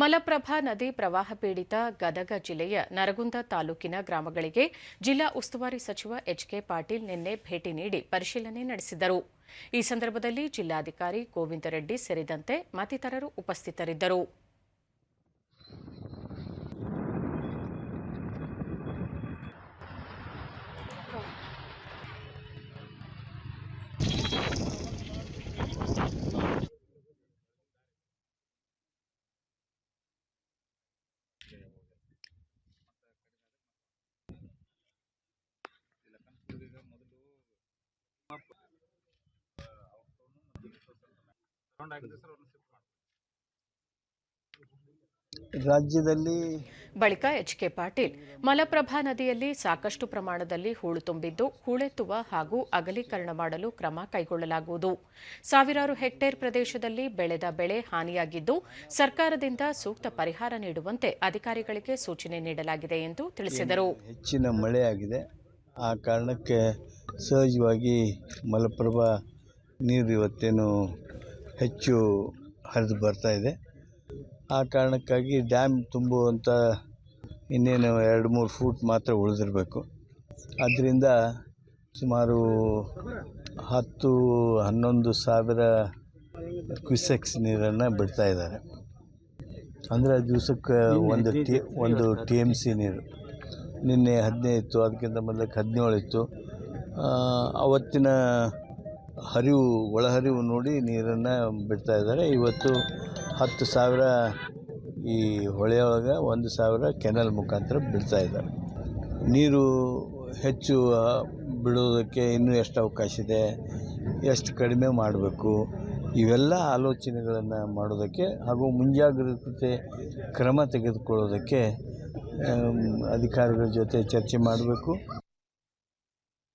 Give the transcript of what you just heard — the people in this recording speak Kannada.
ಮಲಪ್ರಭಾ ನದಿ ಪ್ರವಾಹ ಪೀಡಿತ ಗದಗ ಜಿಲ್ಲೆಯ ನರಗುಂದ ತಾಲೂಕಿನ ಗ್ರಾಮಗಳಿಗೆ ಜಿಲ್ಲಾ ಉಸ್ತುವಾರಿ ಸಚಿವ ಎಚ್ಕೆ ಪಾಟೀಲ್ ನಿನ್ನೆ ಭೇಟಿ ನೀಡಿ ಪರಿಶೀಲನೆ ನಡೆಸಿದರು. ಈ ಸಂದರ್ಭದಲ್ಲಿ ಜಿಲ್ಲಾಧಿಕಾರಿ ಗೋವಿಂದ ರೆಡ್ಡಿ ಸೇರಿದಂತೆ ಮತ್ತಿತರರು ಉಪಸ್ಥಿತರಿದ್ದರು. ರಾಜ್ಯದಲ್ಲಿ ಬಳಿಕ ಎಚ್ಕೆ ಪಾಟೀಲ್ ಮಲಪ್ರಭಾ ನದಿಯಲ್ಲಿ ಸಾಕಷ್ಟು ಪ್ರಮಾಣದಲ್ಲಿ ಹೂಳು ತುಂಬಿದ್ದು ಹೂಳೆತ್ತುವ ಹಾಗೂ ಅಗಲೀಕರಣ ಮಾಡಲು ಕ್ರಮ ಕೈಗೊಳ್ಳಲಾಗುವುದು. ಸಾವಿರಾರು ಹೆಕ್ಟೇರ್ ಪ್ರದೇಶದಲ್ಲಿ ಬೆಳೆದ ಬೆಳೆ ಹಾನಿಯಾಗಿದ್ದು ಸರ್ಕಾರದಿಂದ ಸೂಕ್ತ ಪರಿಹಾರ ನೀಡುವಂತೆ ಅಧಿಕಾರಿಗಳಿಗೆ ಸೂಚನೆ ನೀಡಲಾಗಿದೆ ಎಂದು ತಿಳಿಸಿದರು. ಹೆಚ್ಚಿನ ಮಳೆಯಾಗಿದೆ ಆ ಕಾರಣಕ್ಕೆ ಸಹಜವಾಗಿ ಮಲಪ್ರಭಾ ನೀರು ಇವತ್ತೇನು ಹೆಚ್ಚು ಹರಿದು ಬರ್ತಾ ಇದೆ. ಆ ಕಾರಣಕ್ಕಾಗಿ ಡ್ಯಾಮ್ ತುಂಬುವಂಥ ಇನ್ನೇನು ಎರಡು ಮೂರು ಫೂಟ್ ಮಾತ್ರ ಉಳಿದಿರಬೇಕು. ಅದರಿಂದ ಸುಮಾರು ಹತ್ತು ಹನ್ನೊಂದು ಸಾವಿರ ಕ್ವಿಸೆಕ್ಸ್ ನೀರನ್ನು ಬಿಡ್ತಾ ಇದ್ದಾರೆ. ಅಂದರೆ ದಿವಸಕ್ಕೆ ಒಂದು ಟಿ ಒಂದು ಟಿ ಎಂ ಸಿ ನೀರು. ನಿನ್ನೆ ಹದಿನೈದು ಇತ್ತು, ಅದಕ್ಕಿಂತ ಮೊದಲಕ್ಕೆ ಹದಿನೇಳು ಇತ್ತು. ಅವತ್ತಿನ ಹರಿವು, ಒಳಹರಿವು ನೋಡಿ ನೀರನ್ನು ಬಿಡ್ತಾ ಇದ್ದಾರೆ. ಇವತ್ತು ಹತ್ತು ಸಾವಿರ ಈ ಹೊಳೆಯೊಳಗೆ ಒಂದು ಸಾವಿರ ಕೆನಲ್ ಮುಖಾಂತರ ಬಿಡ್ತಾ ಇದ್ದಾರೆ. ನೀರು ಹೆಚ್ಚು ಬಿಡೋದಕ್ಕೆ ಇನ್ನೂ ಎಷ್ಟು ಅವಕಾಶ ಇದೆ, ಎಷ್ಟು ಕಡಿಮೆ ಮಾಡಬೇಕು, ಇವೆಲ್ಲ ಆಲೋಚನೆಗಳನ್ನು ಮಾಡೋದಕ್ಕೆ ಹಾಗೂ ಮುಂಜಾಗ್ರತೆ ಕ್ರಮ ತೆಗೆದುಕೊಳ್ಳೋದಕ್ಕೆ ಅಧಿಕಾರಿಗಳ ಜೊತೆ ಚರ್ಚೆ ಮಾಡಬೇಕು.